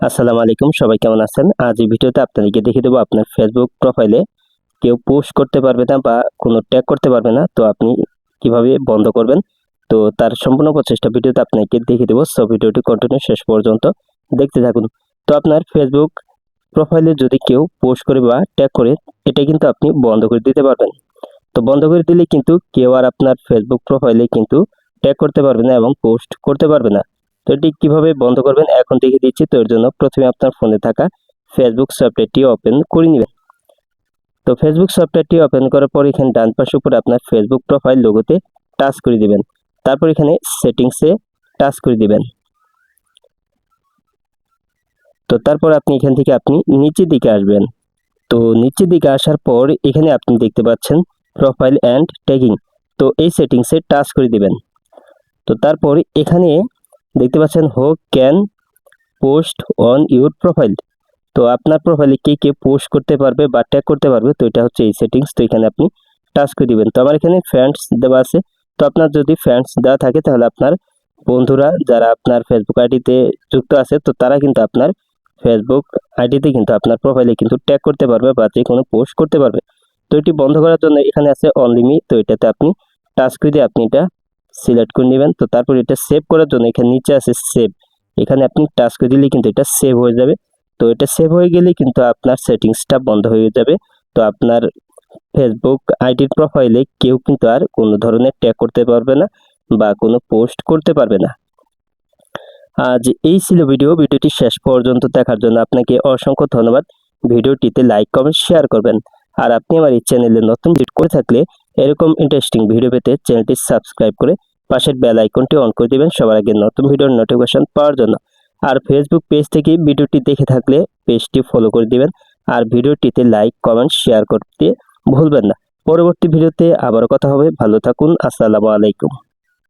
আসসালামু আলাইকুম, সবাই কেমন আছেন? আজ এই ভিডিওতে আপনাদেরকে দেখিয়ে দেবো আপনার ফেসবুক প্রোফাইলে কেউ পোস্ট করতে পারবে না বা কোনো ট্যাগ করতে পারবে না, তো আপনি কীভাবে বন্ধ করবেন? তো তার সম্পূর্ণ প্রচেষ্টা ভিডিওতে আপনাকে দেখিয়ে দেবো সব ভিডিওটি কন্টিনিউ শেষ পর্যন্ত দেখতে থাকুন। তো আপনার ফেসবুক প্রোফাইলে যদি কেউ পোস্ট করে বা ট্যাগ করে, এটা কিন্তু আপনি বন্ধ করে দিতে পারবেন। তো বন্ধ করে দিলে কিন্তু কেউ আর আপনার ফেসবুক প্রোফাইলে কিন্তু ট্যাগ করতে পারবে না এবং পোস্ট করতে পারবে না। তো এটি কীভাবে বন্ধ করবেন এখন দেখিয়ে দিচ্ছি। তো এর জন্য প্রথমে আপনার ফোনে থাকা ফেসবুক সফটওয়্যারটি ওপেন করে নেবেন। তো ফেসবুক সফটওয়্যারটি ওপেন করার পর এখানে ডান পাশে উপরে আপনার ফেসবুক প্রোফাইল লোগোতে টাচ করে দিবেন। তারপর এখানে সেটিংসে টাচ করে দিবেন। তো তারপর আপনি এখান থেকে আপনি নিচের দিকে আসবেন। তো নিচের দিকে আসার পর এখানে আপনি দেখতে পাচ্ছেন প্রোফাইল অ্যান্ড ট্যাগিং তো এই সেটিংসে টাচ করে দিবেন। তো তারপর এখানে দেখতে পাচ্ছেন who can post on your profile. তো আপনার প্রোফাইলে কে কে পোস্ট করতে পারবে বা ট্যাগ করতে পারবে, তো এটা হচ্ছে এই সেটিংস। তো এখানে আপনি টাচ করে দিবেন। তো আমার এখানে ফ্রেন্ডস দেওয়া আছে। তো আপনার যদি ফ্রেন্ডস দেওয়া থাকে, তাহলে আপনার বন্ধুরা যারা আপনার ফেসবুক আইডিতে যুক্ত আছে, তো তারা কিন্তু আপনার ফেসবুক আইডিতে কিন্তু আপনার প্রোফাইলে কিন্তু ট্যাগ করতে পারবে বা যে কোনো পোস্ট করতে পারবে। তো এটি বন্ধ করার জন্য এখানে আছে অনলিমি তো এটাতে আপনি টাচ করে দিয়ে আপনি এটা সিলেক্ট করে নেবেন। তো তারপর এটা সেভ করার জন্য এখানে নিচে আছে সেভ এখানে আপনি টাচ করে দিলে কিন্তু এটা সেভ হয়ে যাবে। তো এটা সেভ হয়ে গেলে কিন্তু আপনার সেটিংসটা বন্ধ হয়ে যাবে। তো আপনার ফেসবুক আইডির প্রোফাইলে কেউ কিন্তু আর কোনো ধরনের ট্যাগ করতে পারবে না বা কোনো পোস্ট করতে পারবে না। আজ এই ছিল ভিডিও। ভিডিওটি শেষ পর্যন্ত দেখার জন্য আপনাকে অসংখ্য ধন্যবাদ। ভিডিওটিতে লাইক কমেন্ট শেয়ার করবেন। আর আপনি আমার এই চ্যানেলে নতুন ভিডিও করে থাকলে এরকম ইন্টারেস্টিং ভিডিও পেতে চ্যানেলটি সাবস্ক্রাইব করে পাশের বেল আইকনটি অন করে দিবেন সবার আগে নতুন ভিডিওর নোটিফিকেশন পাওয়ার জন্য। আর ফেসবুক পেজ থেকে ভিডিওটি দেখে থাকলে পেজটি ফলো করে দিবেন। আর ভিডিওটিতে লাইক কমেন্ট শেয়ার করতে ভুলবেন না। পরবর্তী ভিডিওতে আবার কথা হবে। ভালো থাকুন। আসসালামু আলাইকুম।